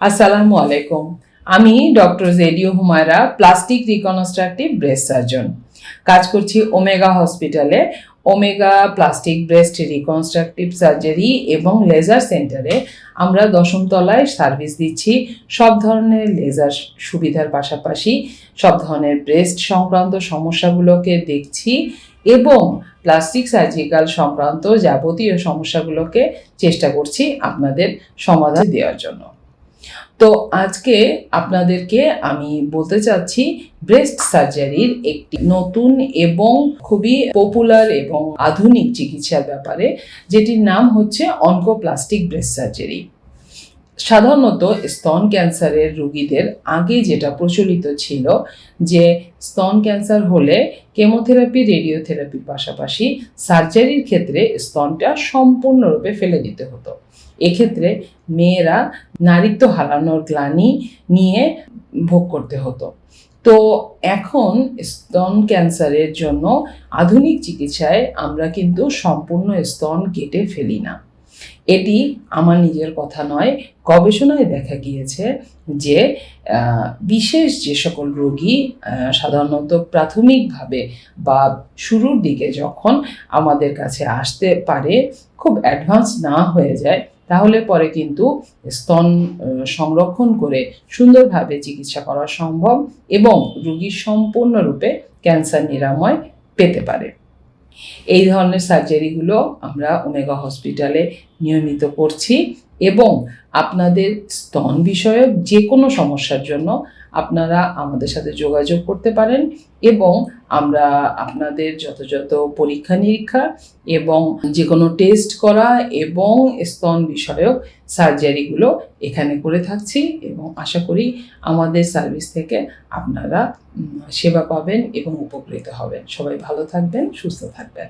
আসসালামু আলাইকুম। আমি doctor জেডিও Humaira, plastic reconstructive breast surgeon. কাজ করছি ওমেগা হসপিটালে। Omega plastic breast reconstructive surgery এবং লেজার সেন্টারে আমরা দশম তলায় সার্ভিস দিচ্ছি। সব ধরনের লেজার সুবিধার পাশাপাশি সব ধরনের ব্রেস্ট সংক্রান্ত সমস্যাগুলোকে দেখছি এবং প্লাস্টিক সার্জিক্যাল সংক্রান্ত যাবতীয় সমস্যাগুলোকে চেষ্টা করছি আপনাদের সমাধান দেওয়ার জন্য। তো আজকে আপনাদেরকে আমি বলতে চাচ্ছি ব্রেস্ট সার্জারির একটি নতুন এবং খুবই পপুলার এবং আধুনিক চিকিৎসার ব্যাপারে, যেটির নাম হচ্ছে অনকোপ্লাস্টিক ব্রেস্ট সার্জারি সাধারণত স্তন ক্যান্সারের রোগীদের আগে যেটা প্রচলিত ছিল, যে স্তন ক্যান্সার হলে কেমোথেরাপি, রেডিওথেরাপির পাশাপাশি সার্জারির ক্ষেত্রে স্তনটা সম্পূর্ণরূপে ফেলে দিতে হতো। এক্ষেত্রে মেয়েরা নারীত্ব হারানোর গ্লানি নিয়ে ভোগ করতে হতো। তো এখন স্তন ক্যান্সারের জন্য আধুনিক চিকিৎসায় আমরা কিন্তু সম্পূর্ণ স্তন কেটে ফেলি না। এটি আমার নিজের কথা নয়, গবেষণায় দেখা গিয়েছে যে বিশেষ যে সকল রোগী সাধারণত প্রাথমিকভাবে বা শুরুর দিকে যখন আমাদের কাছে আসতে পারে, খুব অ্যাডভান্স না হয়ে যায়, তাহলে পরে কিন্তু স্তন সংরক্ষণ করে সুন্দরভাবে চিকিৎসা করা সম্ভব এবং রোগী সম্পূর্ণরূপে ক্যান্সার নিরাময় পেতে পারে। এই ধরনের সার্জারিগুলো আমরা ওমেগা হসপিটালে নিয়মিত করছি এবং আপনাদের স্তন বিষয়ক যে কোনো সমস্যার জন্য আপনারা আমাদের সাথে যোগাযোগ করতে পারেন এবং আমরা আপনাদের যথাযথ পরীক্ষা নিরীক্ষা এবং যে কোনো টেস্ট করা এবং স্তন বিষয়ক সার্জারিগুলো এখানে করে থাকছি এবং আশা করি আমাদের সার্ভিস থেকে আপনারা সেবা পাবেন এবং উপকৃত হবেন। সবাই ভালো থাকবেন, সুস্থ থাকবেন।